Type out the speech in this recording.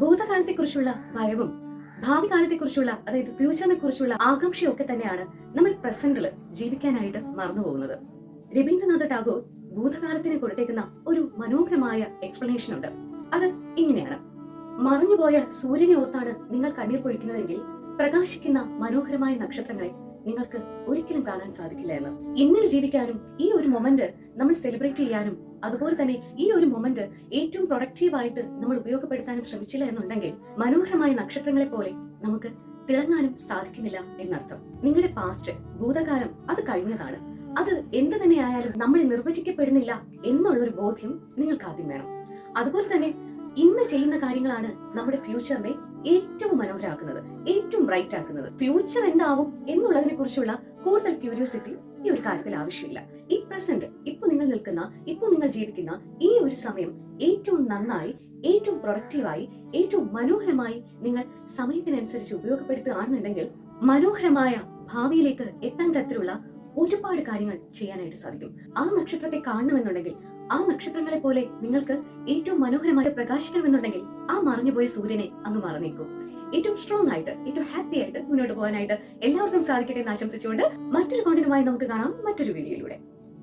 ഭൂതകാലത്തെക്കുറിച്ചുള്ള ഭയവും ഭാവി കാലത്തെക്കുറിച്ചുള്ള അതായത് ഫ്യൂച്ചറിനെ കുറിച്ചുള്ള ആകാംക്ഷയും ഒക്കെ തന്നെയാണ് നമ്മൾ പ്രസന്റിൽ ജീവിക്കാനായിട്ട് മറന്നു പോകുന്നത് രവീന്ദ്രനാഥ ടാഗോർ ഭൂതകാലത്തിന് കൊടുത്തേക്കുന്ന ഒരു മനോഹരമായ എക്സ്പ്ലനേഷൻ ഉണ്ട്. അത് ഇങ്ങനെയാണ്. മറഞ്ഞുപോയ സൂര്യനെ ഓർത്താണ് നിങ്ങൾ കണ്ണീർ പൊഴിക്കുന്നതെങ്കിൽ പ്രകാശിക്കുന്ന മനോഹരമായ നക്ഷത്രങ്ങളെ നിങ്ങൾക്ക് ഒരിക്കലും കാണാൻ സാധിക്കില്ല എന്ന്. ഇന്നിൽ ജീവിക്കാനും ഈ ഒരു മൊമെന്റ് നമ്മൾ സെലിബ്രേറ്റ് ചെയ്യാനും അതുപോലെ തന്നെ ഈ ഒരു മൊമെന്റ് ഏറ്റവും പ്രൊഡക്റ്റീവായിട്ട് നമ്മൾ ഉപയോഗപ്പെടുത്താനും ശ്രമിച്ചില്ല എന്നുണ്ടെങ്കിൽ മനോഹരമായ നക്ഷത്രങ്ങളെ പോലെ നമുക്ക് തിളങ്ങാനും സാധിക്കുന്നില്ല എന്നർത്ഥം. നിങ്ങളുടെ പാസ്റ്റ് ഭൂതകാലം അത് കഴിഞ്ഞതാണ്. അത് എന്ത് തന്നെ ആയാലും നമ്മളെ നിർവചിക്കപ്പെടുന്നില്ല എന്നുള്ളൊരു ബോധ്യം നിങ്ങൾക്ക് ആദ്യം വേണം. അതുപോലെ തന്നെ ഇന്ന് ചെയ്യുന്ന കാര്യങ്ങളാണ് നമ്മുടെ ഫ്യൂച്ചറിനെ ഏറ്റവും മനോഹരമാക്കുന്നത് ഏറ്റവും ബ്രൈറ്റ് ആക്കുന്നത്. ഫ്യൂച്ചർ എന്താവും എന്നുള്ളതിനെ കുറിച്ചുള്ള കൂടുതൽ ക്യൂരിയോസിറ്റി ഈ ഒരു കാര്യത്തിൽ ആവശ്യമില്ല. ഈ പ്രസന്റ് ഇപ്പൊ നിങ്ങൾ നിൽക്കുന്ന ഇപ്പൊ നിങ്ങൾ ജീവിക്കുന്ന ഈ ഒരു സമയം ഏറ്റവും നന്നായി ഏറ്റവും പ്രൊഡക്റ്റീവായി ഏറ്റവും മനോഹരമായി നിങ്ങൾ സമയത്തിനനുസരിച്ച് ഉപയോഗപ്പെടുത്തുകയാണെന്നുണ്ടെങ്കിൽ മനോഹരമായ ഭാവിയിലേക്ക് എത്താൻ തരത്തിലുള്ള ഒരുപാട് കാര്യങ്ങൾ ചെയ്യാനായിട്ട് സാധിക്കും. ആ നക്ഷത്രത്തെ കാണണമെന്നുണ്ടെങ്കിൽ ആ നക്ഷത്രങ്ങളെ പോലെ നിങ്ങൾക്ക് ഏറ്റവും മനോഹരമായി പ്രകാശിക്കണമെന്നുണ്ടെങ്കിൽ ആ മറിഞ്ഞുപോയ സൂര്യനെ അങ്ങ് മറന്നേക്കും. ഏറ്റവും സ്ട്രോങ് ആയിട്ട് ഏറ്റവും ഹാപ്പി ആയിട്ട് മുന്നോട്ട് പോകാനായിട്ട് എല്ലാവർക്കും സാധിക്കട്ടെ എന്ന് ആശംസിച്ചുകൊണ്ട് മറ്റൊരു കോണ്ടിനുമായി നമുക്ക് കാണാം. മറ്റൊരു വീഡിയോയിലൂടെ